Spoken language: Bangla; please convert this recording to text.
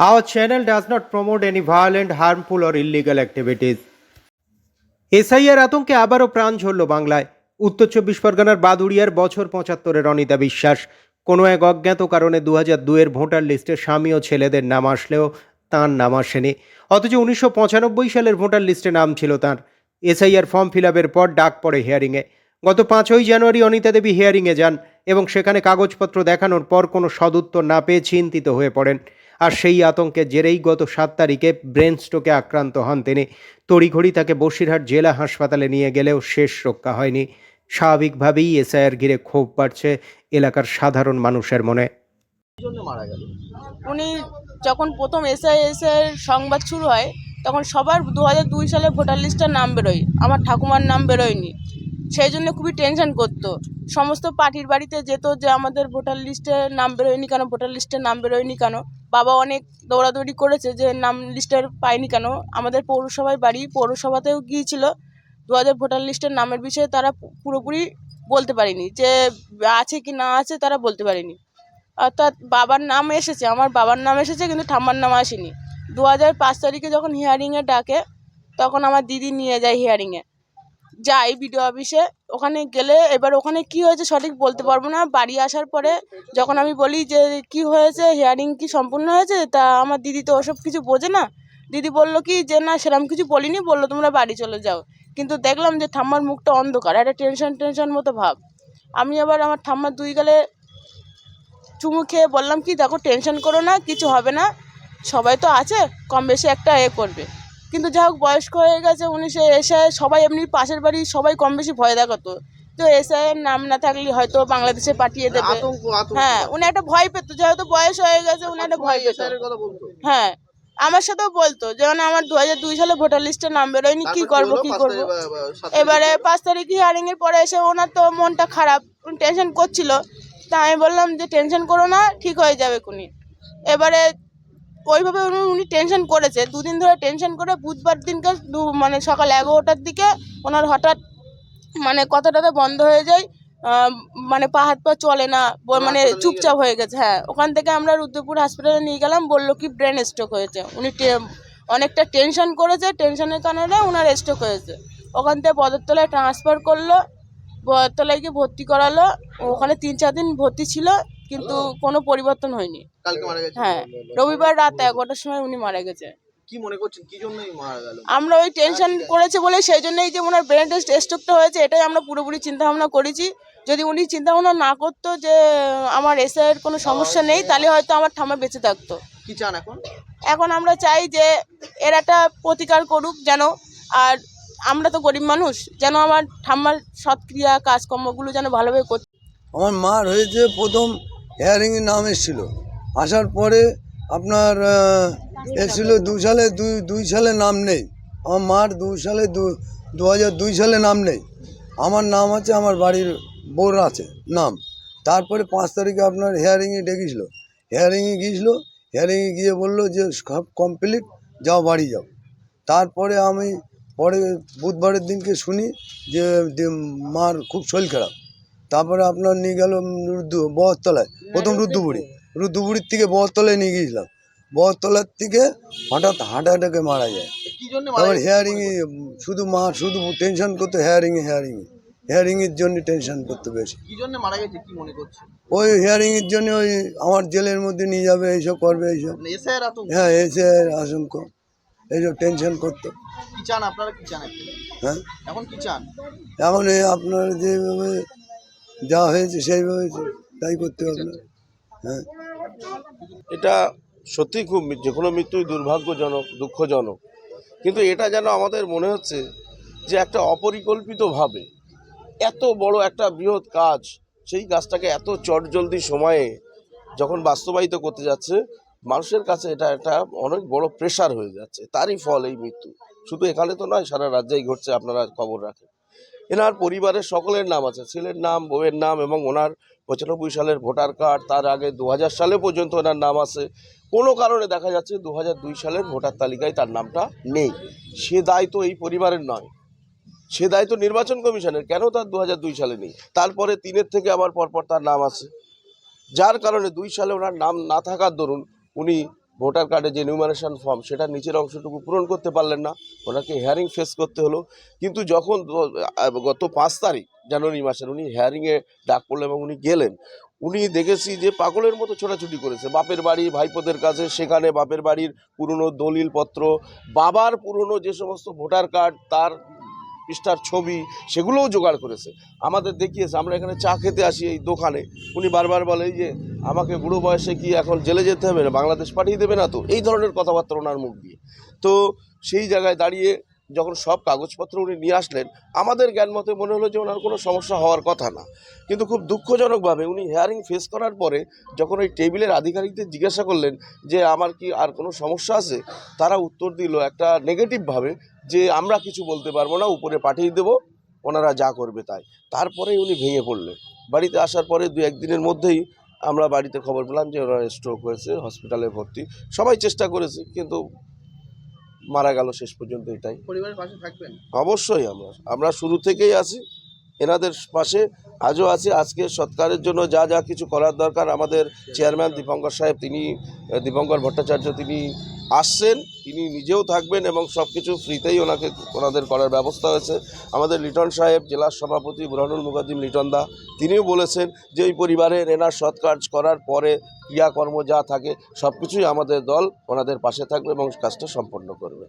Our channel does not promote any violent, harmful, or illegal activities. SIR আতঙ্কে আবারও প্রাণ ঝরল বাংলায়। উত্তর চব্বিশ পরগনার বাদুড়িয়ার বছর পঁচাত্তরের অনিতা বিশ্বাস। কোনো এক অজ্ঞাত কারণে দু হাজার দুয়ের ভোটার লিস্টে স্বামী ও ছেলেদের নাম আসলেও তাঁর নাম আসেনি। অথচ উনিশশো পঁচানব্বই সালের ভোটার লিস্টে নাম ছিল তাঁর। এসআইআর ফর্ম ফিল আপের পর ডাক পড়ে হিয়ারিংয়ে। গত পাঁচই জানুয়ারি অনিতা দেবী হিয়ারিংয়ে যান এবং সেখানে কাগজপত্র দেখানোর পর কোনো সদুত্তর না পেয়ে চিন্তিত হয়ে পড়েন। আর সেই আতঙ্কের জেরেই গত সাত তারিখে ব্রেন স্ট্রোকে আক্রান্ত হন তিনি। তড়িঘড়ি তাকে বসিরহাট জেলা হাসপাতালে নিয়ে গেলেও শেষ রক্ষা হয়নি। স্বাভাবিকভাবেই এসআইআর ঘিরে ক্ষোভ বাড়ছে এলাকার সাধারণ মানুষের মনে। জন্য মারা গেল? উনি যখন প্রথম এসআইএস এর সংবাদ শুরু হয় তখন সবার দু হাজার দুই সালে ভোটার লিস্টের নাম বেরোয় আমার ঠাকুমার নাম বেরোয়নি। সেই জন্য খুবই টেনশন করতো। সমস্ত পার্টির বাড়িতে যেত যে আমাদের ভোটার লিস্টে নাম বেরোয়নি কেন ভোটার লিস্টে নাম বেরোয়নি কেন বাবা অনেক দৌড়াদৌড়ি করেছে যে নাম লিস্টের পায়নি কেন? আমাদের পৌরসভায় বাড়ি পৌরসভাতেও গিয়েছিল। দু হাজার ভোটার লিস্টের নামের বিষয়ে তারা পুরোপুরি বলতে পারেনি যে আছে কি না আছে তারা বলতে পারেনি। অর্থাৎ বাবার নাম এসেছে, আমার বাবার নাম এসেছে কিন্তু ঠাম্মার নাম আসেনি। দু হাজার পাঁচ তারিখে যখন হিয়ারিংয়ে ডাকে, তখন আমার দিদি নিয়ে যায় হিয়ারিংয়ে যাই বিডিও অফিসে, ওখানে গেলে এবার ওখানে কি হয়েছে সঠিক বলতে পারব না। বাড়ি আসার পরে যখন আমি বলি যে কি হয়েছে হিয়ারিং কি সম্পূর্ণ হয়েছে, তা আমার দিদি তো ওসব কিছু বোঝে না। দিদি বলল কি যে, না সেরকম কিছু বলিনি, বলল তোমরা বাড়ি চলে যাও। কিন্তু দেখলাম যে ঠাম্মার মুখটা অন্ধকার, একটা টেনশন টেনশন মতো ভাব। আমি আবার আমার ঠাম্মার দুই গালে চুমু খেয়ে বললাম কি, দেখো টেনশন করো না, কিছু হবে না, সবাই তো আছে কম বেশি একটা এ করবে। কিন্তু যা হোক বয়স্ক হয়ে গেছে উনি সে এসে সবাই এমনি পাশের বাড়ি সবাই কম বেশি ভয় দেখাতো। তো এসে নাম না থাকলে হয়তো বাংলাদেশে পাঠিয়ে দেবে। হ্যাঁ উনি একটা ভয় পেতো যেহেতু বয়স হয়ে গেছে উনি একটা ভয় পেতো। হ্যাঁ আমার সাথেও বলতো যেমন আমার দু হাজার দুই সালে ভোটার লিস্টে নাম বেরোয়নি কি করব কি করব? এবারে পাঁচ তারিখ হিয়ারিং এর পরে এসে ওনার তো মনটা খারাপ টেনশন করছিল। তা আমি বললাম যে টেনশন করো না ঠিক হয়ে যাবে কুনি এবারে ওইভাবে উনি টেনশন করেছে। দুদিন ধরে টেনশন করে বুধবার দিনকে দু মানে সকাল এগারোটার দিকে ওনার হঠাৎ মানে কথা টথা বন্ধ হয়ে যায় মানে পা হাত পা চলে না মানে চুপচাপ হয়ে গেছে হ্যাঁ। ওখান থেকে আমরা রুদ্রপুর হসপিটালে নিয়ে গেলাম বলল কি ব্রেন স্ট্রোক হয়েছে। উনি অনেকটা টেনশন করেছে টেনশনের কারণে ওনার স্ট্রোক হয়েছে। ওখান থেকে বদরতলায় ট্রান্সফার করল বদরতলায় গিয়ে ভর্তি করালো। ওখানে তিন চার দিন ভর্তি ছিল কিন্তু কোনো পরিবর্তন হয়নি। কালকে মারা গেছে। হ্যাঁ রবিবার রাত এগারোটার সময় উনি মারা গেছে। কি মনে করছেন? কি জন্যই মারা গেল? আমরা ওই টেনশন করেছে বলে সেই জন্যই যে ওনার ব্রেন স্ট্রোকটা হয়েছে এটাই আমরা পুরোপুরি চিন্তা ভাবনা করেছি। যদি উনি চিন্তা ভাবনা না করতো যে আমার এসের কোনো সমস্যা নেই তাহলে হয়তো আমার ঠামা বেঁচে থাকতো। কি চান এখন? এখন আমরা চাই যে এর একটা প্রতিকার করুক যেন আর আমরা তো গরিব মানুষ, যেন আমার ঠাম্মার সৎক্রিয়া কাজকর্মগুলো যেন ভালোভাবে করতে আমার মার হয়েছে প্রথম হেয়ারিংয়ের নাম এসেছিল। আসার পরে আপনার এসেছিল দু সালে, দুই দুই সালে নাম নেই। আমার মার দু সালে, দু দু হাজার দুই সালে নাম নেই। আমার নাম আছে, আমার বাড়ির বোর আছে, নাম। তারপরে পাঁচ তারিখে আপনার হেয়ারিংয়ে ডেকেছিল। হেয়ারিংয়ে গিয়েছিল হেয়ারিংয়ে গিয়ে বলল যে সব কমপ্লিট যাও বাড়ি যাও। তারপরে আমি পরে বুধবারের দিনকে শুনি যে মার খুব শরীর খারাপ। তারপরে আপনার নিয়ে গেল রুদ্দু বহরতলায় প্রথম রুদ্দুবুড়ি রুদ্দুবুড়ির থেকে বহরতলায় নিয়ে গিয়েছিলাম। বহরতলার থেকে হঠাৎ হার্ট অ্যাটাকে মারা যায়। তারপর হেয়ারিংয়ে শুধু মা শুধু টেনশন করতো হেয়ারিংয়ে হেয়ারিংয়ে হেয়ারিংয়ের জন্য টেনশন করতো করছেন ওই হেয়ারিংয়ের জন্য ওই আমার জেলের মধ্যে নিয়ে যাবে এইসব করবে এইসব। মানে হ্যাঁ এসে আশঙ্ক এইসব টেনশন করতো। কি চান আপনারা কি চান এখন? হ্যাঁ? এখন কি চান? এখন এই আপনার যেভাবে যা হয়েছে সেইভাবে তাই করতে হবে না। হ্যাঁ। এটা সত্যি খুব যে কোনো মৃত্যুই দুর্ভাগ্যজনক দুঃখজনক। কিন্তু এটা যেন আমাদের মনে হচ্ছে যে একটা অপরিকল্পিতভাবে এত বড় একটা বৃহৎ কাজ সেই কাজটাকে এত চটজলদি সময়ে যখন বাস্তবায়িত করতে যাচ্ছে মানুষের কাছে এটা একটা অনেক বড় প্রেশার হয়ে যাচ্ছে। তারই ফল এই মৃত্যু। শুধু এখানে তো নয়, সারা রাজ্যেই ঘটছে, আপনারা খবর রাখেন। এনার পরিবারের সকলের নাম আছে, ছেলের নাম, বউয়ের নাম এবং ওনার পঁচানব্বই সালের ভোটার কার্ড, তার আগে দু হাজার সালে পর্যন্ত ওনার নাম আছে। কোনো কারণে দেখা যাচ্ছে দু দুই সালের ভোটার তালিকায় তার নামটা নেই। সে দায় তো এই পরিবারের নয়। সে দায় তো নির্বাচন কমিশনের। কেন তার দু দুই সালে নেই? তারপরে তিনের থেকে আবার পরপর তার নাম আছে। যার কারণে দুই সালে ওনার নাম না থাকার দরুন উনি ভোটার কার্ডে যে নিউমারেশন ফর্ম, সেটার নিচের অংশটুকু পূরণ করতে পারলেন না। ওনাকে হেয়ারিং ফেস করতে হলো। কিন্তু যখন গত পাঁচ তারিখ, জানুয়ারি মাসের, উনি হেয়ারিংয়ে ডাক পড়ল এবং উনি গেলেন। উনি দেখেছি যে পাগলের মতো ছোটাছুটি করেছে। বাপের বাড়ি, ভাইপোদের কাছে, সেখানে বাপের বাড়ির পুরনো দলিলপত্র, বাবার পুরনো যে সমস্ত ভোটার কার্ড, তার পৃষ্ঠার ছবি, সেগুলোও জোগাড় করেছে। আমাদের দেখিয়েছে, আমরা এখানে চা খেতে আসি এই দোকানে। উনি বারবার বলে যে, আমাকে বুড়ো বয়সে কি এখন জেলে যেতে হবে না? বাংলাদেশ পাঠিয়ে দেবে না তো? এই ধরনের কথাবার্তা ওনার মুখ দিয়ে। তো সেই জায়গায় দাঁড়িয়ে যখন সব কাগজপত্র উনি নিয়ে আসলেন, আমাদের জ্ঞান মতে মনে হলো যে ওনার কোনো সমস্যা হওয়ার কথা না। কিন্তু খুব দুঃখজনকভাবে উনি হেয়ারিং ফেস করার পরে যখন ওই টেবিলের আধিকারিকদের জিজ্ঞাসা করলেন যে, আমার কি আর কোনো সমস্যা আছে? তারা উত্তর দিল একটা নেগেটিভভাবে যে আমরা কিছু বলতে পারব না উপরে পাঠিয়ে দেব ওনারা যা করবে তাই। তারপরে উনি ভেঙে পড়লেন। বাড়িতে আসার পরে দু একদিনের মধ্যেই আমরা বাড়িতে খবর পেলাম যে ওনার স্ট্রোক হয়েছে হসপিটালে ভর্তি। সবাই চেষ্টা করেছে কিন্তু মারা গেল শেষ পর্যন্ত এটাই। পরিবারের পাশে থাকবেন? অবশ্যই আমরা আমরা শুরু থেকেই আছি। এনাদের পাশে আজও আছি। আজকে সৎকারের জন্য যা যা কিছু করার দরকার আমাদের চেয়ারম্যান দীপঙ্কর সাহেব, তিনি, দীপঙ্কর ভট্টাচার্য, তিনি আসছেন। তিনি নিজেও থাকবেন এবং সব কিছু ফ্রিতেই ওনাকে, ওনাদের করার ব্যবস্থা হয়েছে। আমাদের লিটন সাহেব জেলার সভাপতি বুরহানুল মুকাদ্দিম লিটন দা, তিনিও বলেছেন যে ওই পরিবারের এনার সৎ কাজ করার পরে ক্রিয়াকর্ম যা থাকে সব কিছুই আমাদের দল ওনাদের পাশে থাকবে এবং কাজটা সম্পন্ন করবে।